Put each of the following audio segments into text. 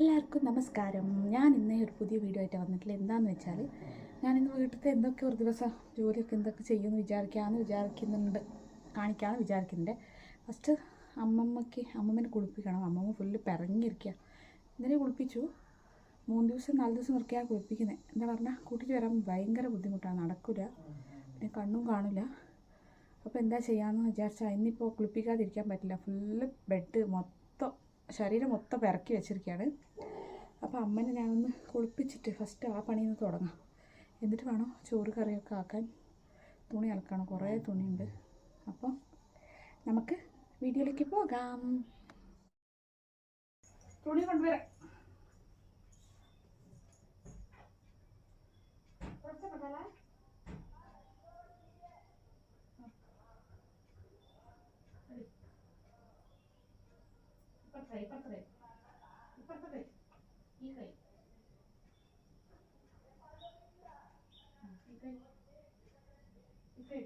എല്ലാവർക്കും നമസ്കാരം. ഞാൻ ഇന്ന് ഒരു പുതിയ വീഡിയോ ആയിട്ട് വന്നിട്ടില്ല. എന്താണെന്ന് വെച്ചാൽ ഞാനിന്ന് വീട്ടിലത്തെ എന്തൊക്കെ ഒരു ദിവസം ജോലിയൊക്കെ എന്തൊക്കെ ചെയ്യുമെന്ന് വിചാരിക്കാമെന്ന് വിചാരിക്കുന്നുണ്ട്. കാണിക്കാമെന്ന് വിചാരിക്കുന്നുണ്ട്. ഫസ്റ്റ് അമ്മമ്മയ്ക്ക് അമ്മമ്മനെ കുളിപ്പിക്കണം. അമ്മമ്മ ഫുള്ള് പിറങ്ങിയിരിക്കുക ഇന്നലെ കുളിപ്പിച്ചു? മൂന്ന് ദിവസം നാല് ദിവസം നിർത്തിയാണ് കുളിപ്പിക്കുന്നത് എന്താ പറഞ്ഞാൽ കൂട്ടിയിട്ട് വരാൻ ഭയങ്കര ബുദ്ധിമുട്ടാണ്. നടക്കില്ല പിന്നെ കണ്ണും കാണില്ല. അപ്പോൾ എന്താ ചെയ്യാമെന്ന് വിചാരിച്ചാൽ ഇന്നിപ്പോൾ കുളിപ്പിക്കാതിരിക്കാൻ പറ്റില്ല. ഫുള്ള് ബെഡ് മൊത്തം ശരീരം മൊത്തം പിറക്കി വെച്ചിരിക്കുകയാണ്. അപ്പോൾ അമ്മനെ ഞാനൊന്ന് കുളിപ്പിച്ചിട്ട് ഫസ്റ്റ് ആ പണിയിൽ നിന്ന് തുടങ്ങാം. എന്നിട്ട് വേണം ചോറ് കറിയൊക്കെ ആക്കാൻ? തുണി അലക്കണം. കുറേ തുണിയുണ്ട്. അപ്പോൾ നമുക്ക് വീഡിയോയിലേക്ക് പോകാം. തുണി കൊണ്ടുവരാം. കുറച്ചൊക്കെ ഇപ്പുറത്തെ ഇപ്പുറത്തെ ഇപ്പുറത്തെ ഈ കൈ ആ, ഈ കൈ ഈ കൈ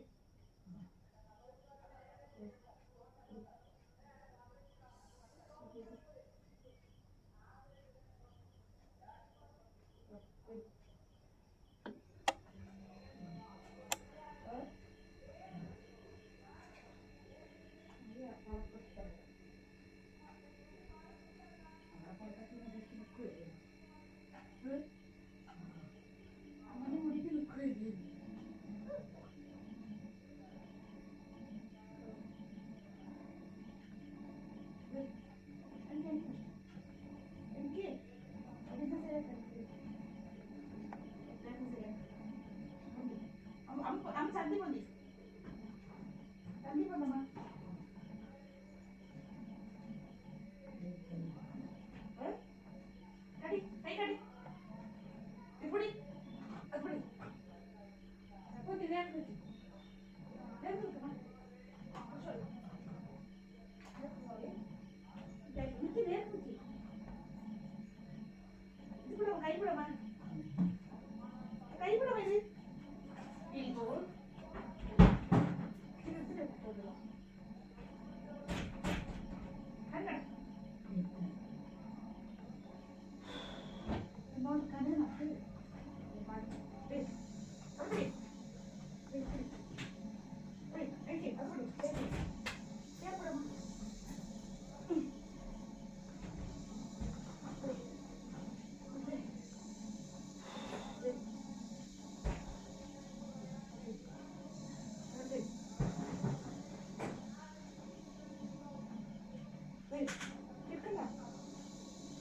You can have.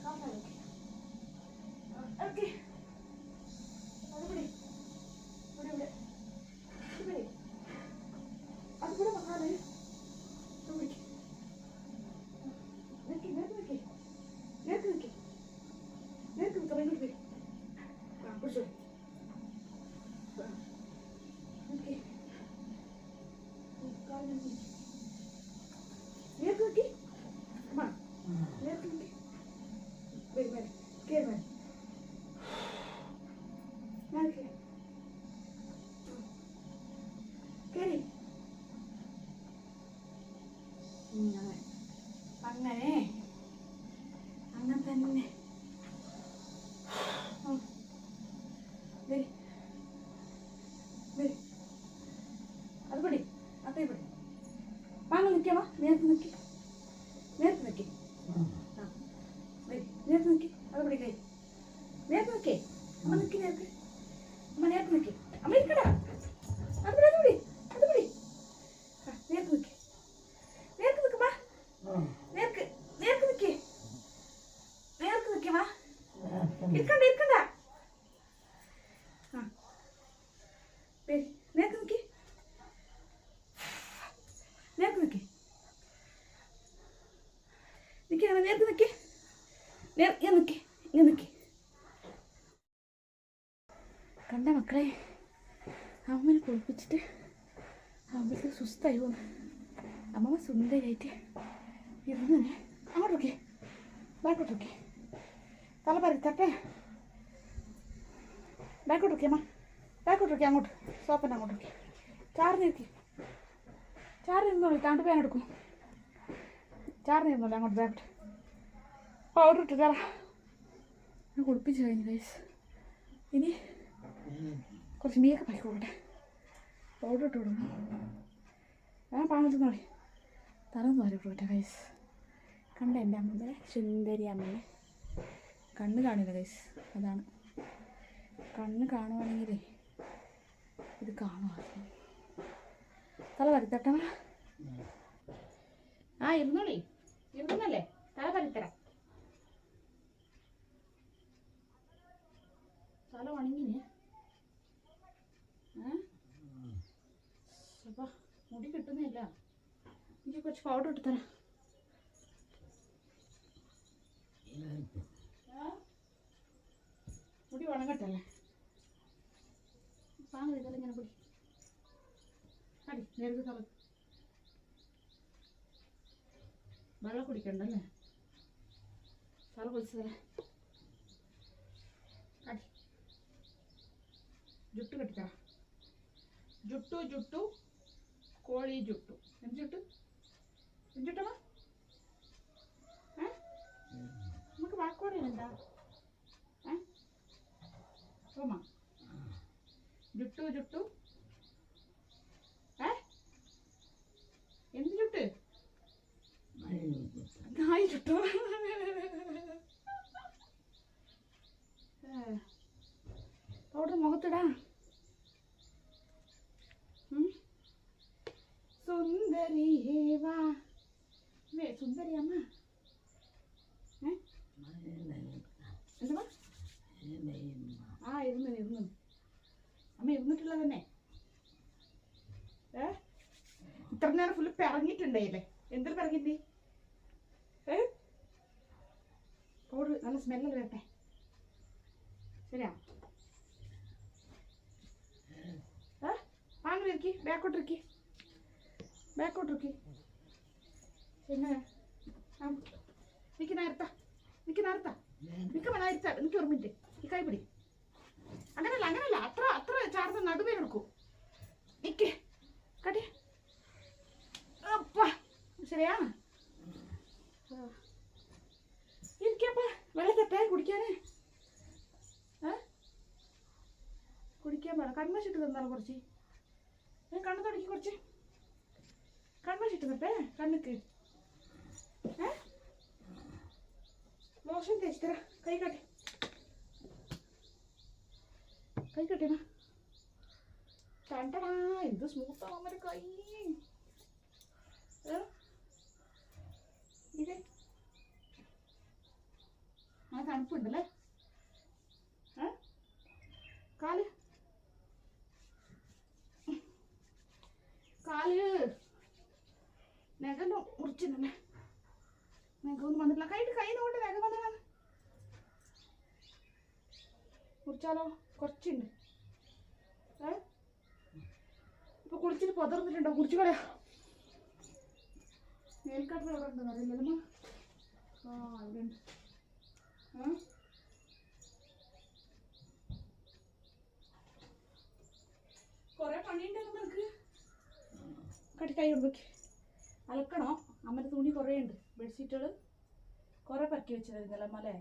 Come okay. Okay. അങ്ങനെ അങ്ങനെ തന്നെ. അത് പിടി. അതേ പിടി. വാങ്ങ നിൽക്കാമോ നേരത്തെ നിൽക്കി നേരത്തെ നിൽക്കി ആ വരി നേരത്തെ നിൽക്കി അത് പിടി കൈ നേരത്തെ നിൽക്കേ അമ്മ നിൽക്കി നേരത്തെ അമ്മ നേരത്തെ നിൽക്കി അമ്മ ഇരിക്കടാ അത് പിടി അത് പിടി അത് പിടി ആ, നേരത്തെ നിൽക്കി നേരത്തെ നിൽക്കുമാ നേർക്ക് നേർക്ക് നിൽക്കി നേർക്ക് നിൽക്കുമാ ഇരിക്കണ്ട ഇരിക്കണ്ട ആ വരി നേർക്ക് നിൽക്കി നേർക്ക് നിൽക്കി നിൽക്കി അങ്ങനെ നേർക്ക് നിൽക്കി നേർ ഇങ്ങനെ നിൽക്കി ഇങ്ങനെ നിൽക്കി കണ്ട മക്കളെ അമ്മനെ കുളിപ്പിച്ചിട്ട് അമ്മയ്ക്ക് സുസ്തായി പോന്നു അമ്മമ്മ സുന്ദരിയായിട്ട് ഇരുന്ന് അങ്ങോട്ട് നോക്കി ബാക്കോട്ട് നോക്കി തല പറിത്തട്ടെ ബാക്കോട്ട് നോക്കി അമ്മ. ബാക്കോട്ട് നോക്കി അങ്ങോട്ട്. സോപ്പൻ അങ്ങോട്ട് നോക്കി ചാർന്ന് നോക്കി ചാർന്ന് ഇരുന്നോളൂ താണ്ട് പേൻ എടുക്കും ചാർന്നിരുന്നോളൂ അങ്ങോട്ട് ബാക്കോട്ട്. പൗഡർ ഇട്ട് തരാം. കുളിപ്പിച്ച് കഴിഞ്ഞു ഗൈസ് ഇനി കുറച്ച് മീയൊക്കെ പൈക്ക് കൊടുക്കട്ടെ പൗഡർ ഇട്ട് ഞാൻ പാങ്ങത്ത് നോക്കി തറന്ന് വരെ കൊടുക്കട്ടെ ഗൈസ് കണ്ട എന്റെ അമ്മമ്മനെ സുന്ദരി അമ്മേ കണ്ണ് കാണില്ല ഗൈസ് അതാണ്. കണ്ണ് കാണുവാണെങ്കിലേ ഇത് കാണുമായിരുന്നു തല വരുത്തട്ട ആ ഇരുന്നോളി. ഇരുന്നല്ലേ? തല വരുത്തരാം തല ഉണങ്ങിന് ഏ അപ്പൊ മുടി കിട്ടുന്നില്ല. എനിക്ക് കുറച്ച് പൗഡർ എടുത്തരാം? മുടി ഉണങ്ങട്ടല്ലേ? പാങ്ങ ഇതെല്ലാം ഇങ്ങനെ പിടി? അടി നേരത്തെ തല വെള്ളം കുടിക്കണ്ടല്ലേ? തല കുളിച്ചതല്ലേ അടി. ജുട്ടു കെട്ടിത്തരാം. ജുട്ടു ജുട്ടു. ജുട്ടു എന്ത് ജുട്ടു എന്ത് ജുട്ടമ്മ ഏ? നമുക്ക് വാക്കോറിയുന്നുണ്ടാ ഏ? ഓമ ജുട്ടു ജുട്ടു ഏ? എന്ത് ജുട്ട് നായി ചുട്ടോ. അവിടെ മുഖത്തിടാ ഉം. സുന്ദരി ഹേവാ വേ സുന്ദരി അമ്മ ഏ എന്താ ആ ഇരുന്നു ഇരുന്നു അമ്മ ഇരുന്നിട്ടുള്ള തന്നെ ഏ ഇത്ര നേരം ഫുള്ള് പിറങ്ങിട്ടുണ്ടായില്ലേ എന്തിൽ പറഞ്ഞില്ലേ ഏ? പൗഡർ നല്ല സ്മെല്ല് വരട്ടെ ശരിയാ? വാങ്ങി ബാക്കോട്ടിരിക്കി ബാക്കോട്ടിരിക്കി പിന്നെ നിക്ക് നേരത്ത നിക്ക് നേരത്ത. നിക്ക് നേരത്ത. നിക്ക് ഒരു ഈ കൈപിടി അങ്ങനല്ല അങ്ങനല്ല. അത്ര അത്ര ചാർന്ന് നടുവേ എടുക്കൂ. നിക്ക്. കടി. അപ്പ ശരിയാ ഇരിക്കപ്പ വെള്ളം തെറ്റേ കുടിക്കാനേ. കുടിക്കാൻ പറ കൺമശിട്ട് തന്നാലും കുറച്ച്? ഏ കണ്ണ് തുടക്കി കുറച്ച്. കൺമശിട്ട് തട്ടേ കണ്ണുക്ക്. ഏ? മോശം തേച്ച് തരാം കൈ കാട്ടി. കൈ കട്ടിയമ്മ കണ്ടടാ എന്ത് സ്മൂത്താണ് കൈ. ഏ? ഇത് ആ തണുപ്പുണ്ടല്ലേ ഏ കാല് കാല് നഖം മുറിച്ചിട്ടുണ്ടല്ലേ നഖമൊന്നും വന്നിട്ടില്ല കൈയിട്ട് കൈ നോട്ട് നഖം വന്നതാണ് മുറിച്ചാലോ കുറച്ചുണ്ട് ഏ ഇപ്പൊ കുളിച്ചിട്ട് പൊതർന്നിട്ടുണ്ടോ കുറിച്ച് കളയാ മേൽക്കട്ട എവിടെ ഉണ്ടെന്ന് അറിയില്ലല്ലോ ആ ഇവിടെ ഉണ്ട് കൊറേ നിനക്ക്? കട്ടി കൊടുക്ക് അലക്കണോ? അമ്മ തുണി കുറേ ഉണ്ട്. ബെഡ്ഷീറ്റുകൾ കുറേ പറ്റി വെച്ചത് ഇന്നലെ അമ്മ അല്ലേ?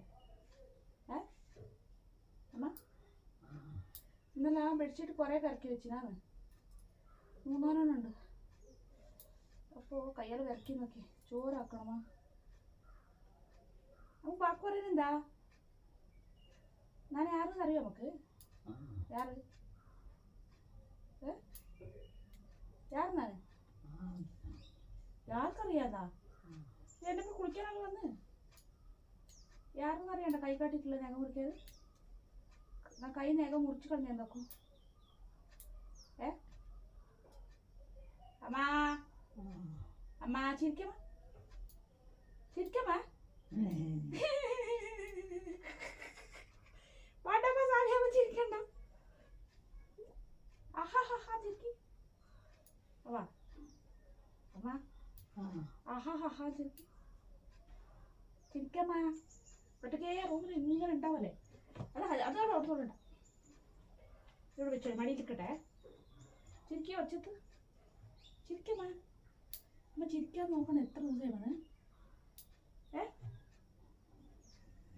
ഏ? അമ്മ? ഇന്നലെ ആ ബെഡ്ഷീറ്റ് കുറേ കറക്കി വെച്ചിനാണ് മൂന്നാലെണ്ണം ഉണ്ട്. അപ്പോൾ കയ്യാൽ വിറക്കി നോക്കി. ചോറാക്കണമാ. നമുക്ക് വാക്ക് പറയുന്നത് ഞാൻ ആരെന്ന് അറിയാം നമുക്ക്. യാറ് എന്നെ കുളിക്കാനാണ് വന്ന്? യാർക്കും അറിയണ്ട കൈ കാട്ടിട്ടില്ല ഞങ്ങൾ മുറിക്കാതെ ഞാൻ കൈ നേകം മുറിച്ച് കളഞ്ഞു എന്താക്കും? ഏ? അമ്മാ. അമ്മാ ചിരിക്കമ്മ ചിരിക്കമ്മ പാട്ടമ്മ സാലിയമ്മ ചിരിക്കണ്ട ആഹാ ഹാ ഹാ ചിരിക്കി അവാ അമ്മ ആഹാ ഹാ ഹാ ചിരിക്കി ചിരിക്കമ്മ ഒറ്റക്കേ റൂമിൽ ഇങ്ങനെ ഉണ്ടാവല്ലേ അല്ല അതോടെ ഓർത്തോണ്ട ഇവിടെ വെച്ചോ മടിയിൽ നിൽക്കട്ടെ ചിരിക്കുക ഒച്ചത്ത് ചിരിക്കമ്മ അമ്മ ചിരിക്കാൻ നോക്കണം എത്ര ദിവസമാണ് ഏ?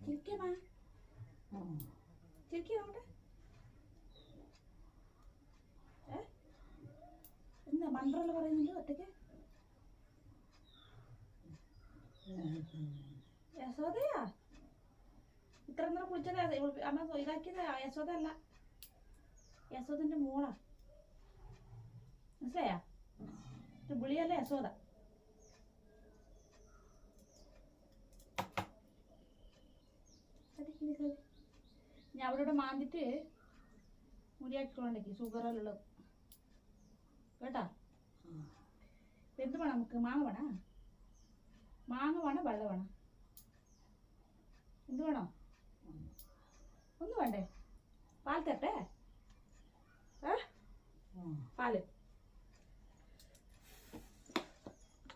ചിരിക്കമ്മ ചിരിക്കുക ഏ? എന്താ മന്ത്രല്ല പറയുന്നില്ല ഒറ്റയ്ക്ക്? യശോദയാ? ഇത്ര നേരം കുളിച്ചത് അമ്മ ഇതാക്കിയത് യശോദ അല്ല യശോദന്റെ മോളാ. മനസ്സിലായാ? ഇത് വിളിയല്ല യശോദ അടി, ഇത് കളി. ഞാൻ അവിടെ ഇവിടെ മാന്തിട്ട് മുടിയാക്കിക്കൊണ്ടേക്ക് ഷുഗറിലുള്ളത് കേട്ടാ? എന്ത് വേണം നമുക്ക്? മാങ്ങ വേണോ? മാങ്ങ വേണോ? വെള്ളം വേണം? എന്ത് വേണോ? ഒന്നും വേണ്ടേ? പാൽ തരട്ടെ? പാൽ.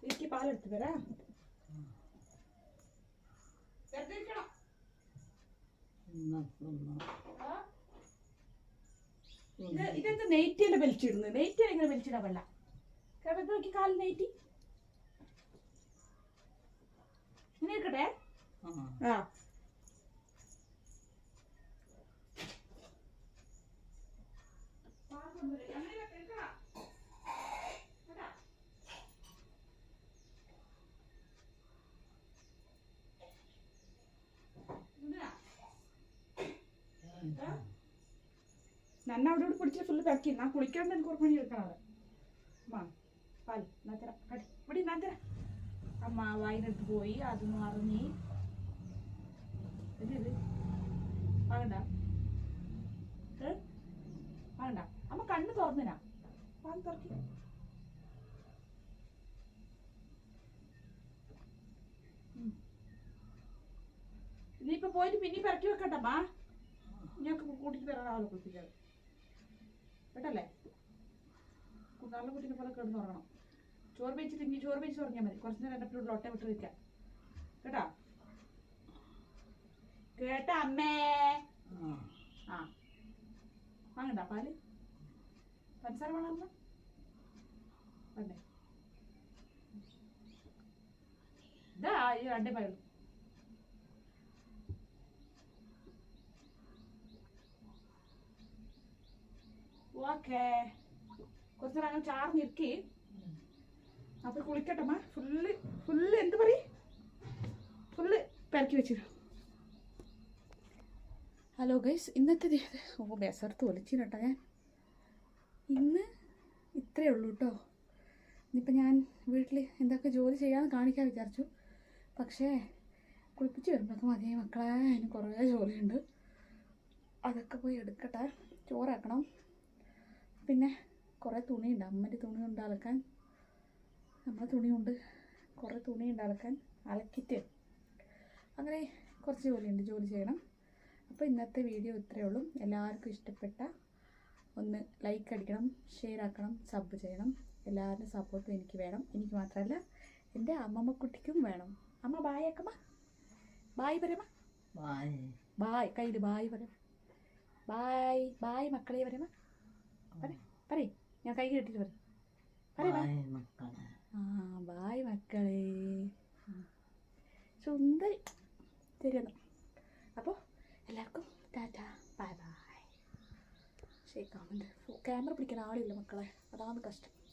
എനിക്ക് പാലെടുത്ത് തരാം. വെറുതെ ഇരിക്കണം. ഇത് ഇതെന്ത് നെയ്റ്റിയല്ലേ വലിച്ചിടുന്നത് നെയ്റ്റിയല്ല ഇങ്ങനെ വലിച്ചിടാൻ കാരണം ഇത് നോക്കി കാലിൽ നെയ്റ്റി ഇങ്ങനെ ഇരിക്കട്ടെ? ആ. നന്ന അവിടെ ഇവിടെ പിടിച്ച് ഫുള്ള് പാക്കി ഞാൻ കുളിക്കാണ്ട് എനിക്ക് ഒരു പണി എടുക്കണത് അമ്മ നാത്തര കടി ഇവിടെ നാത്തര അമ്മ വായിനെടുത്ത് പോയി അത് അറിഞ്ഞി ഇത് ഇത്. വാങ്ങണ്ട? വാങ്ങണ്ട. അമ്മ കണ്ണ് തുറന്നിനാ. പാൽ തുറക്കി. ഇനിയിപ്പോ പോയിട്ട് പിന്നെ പിറക്കി വെക്കട്ടമ്മ ഞങ്ങൾക്ക് കൂട്ടിട്ട് വരാൻ ആളെ കുളിപ്പിക്കാതെ കേട്ടല്ലേ? കുട്ടാളെ കുട്ടിനെ പോലെ കിടന്ന് ഉറങ്ങണം. ചോറ് വെച്ചിട്ട് ഇനി ചോറ് വെച്ച് ഉറങ്ങിയാൽ മതി. കുറച്ച് നേരം എന്റെ പിള്ളേർ ഒട്ട വിട്ട് വയ്ക്കാം കേട്ടാ? കേട്ട അമ്മേ? ആ. വാങ്ങണ്ട പാൽ? പഞ്ചസാര വേണമല്ലോ വേണ്ടേ? ഇതാ ഈ രണ്ടേ പായുള്ളൂ ഓക്കേ. കുറച്ച് നേരം അങ്ങനെ ചാർന്നിരിക്കി അപ്പൊ കുളിക്കട്ടമ്മ ഫുള്ള് ഫുള്ള് എന്ത് പറയും? ഫുള്ള് പെരക്കി വെച്ചിരുന്നു ഹലോ ഗൈസ് ഇന്നത്തെ ഓ ബെസർത്ത് ഒലിച്ചിട്ടോ ഞാൻ. ഇന്ന് ഇത്രയേ ഉള്ളൂ കേട്ടോ ഇന്നിപ്പോൾ ഞാൻ വീട്ടിൽ എന്തൊക്കെ ജോലി ചെയ്യാമെന്ന് കാണിക്കാൻ വിചാരിച്ചു. പക്ഷേ കുളിപ്പിച്ച് വരുമ്പോഴൊക്കെ മതിയായ മക്കളെ. അതിന് കുറേ ജോലിയുണ്ട്. അതൊക്കെ പോയി എടുക്കട്ടെ. ചോറാക്കണം പിന്നെ കുറേ തുണിയുണ്ട്. അമ്മന്റെ തുണിയുണ്ട് അലക്കാൻ. നമ്മളെ തുണിയുണ്ട് കുറേ തുണിയുണ്ട് അലക്കാൻ. അലക്കിയിട്ട് അങ്ങനെ കുറച്ച് ജോലിയുണ്ട്. ജോലി ചെയ്യണം. അപ്പോൾ ഇന്നത്തെ വീഡിയോ ഇത്രയേ ഉള്ളൂ. എല്ലാവർക്കും ഇഷ്ടപ്പെട്ട ഒന്ന് ലൈക്ക് അടിക്കണം ഷെയർ ആക്കണം സബ് ചെയ്യണം. എല്ലാവരുടെയും സപ്പോർട്ടും എനിക്ക് വേണം. എനിക്ക് മാത്രമല്ല എന്റെ അമ്മമ്മക്കുട്ടിക്കും വേണം. അമ്മ ബായ് അക്കമ്മ ബായ് പറയമ്മ ബായ് കയ്യിൽ ബായ് പറയാം ബായ് ബായ് മക്കളെ പറയ് പറയ് ഞാൻ കൈ കെട്ടിട്ട് പറയും. ആ ബായ് മക്കളെ. സുന്ദരി തരുന്നു അപ്പോൾ എല്ലാവർക്കും ടാറ്റ. Bye bye. ശരി കാണുന്നുണ്ട് ക്യാമറ പിടിക്കാൻ ആളില്ല മക്കളെ. അതാണ് കഷ്ടം.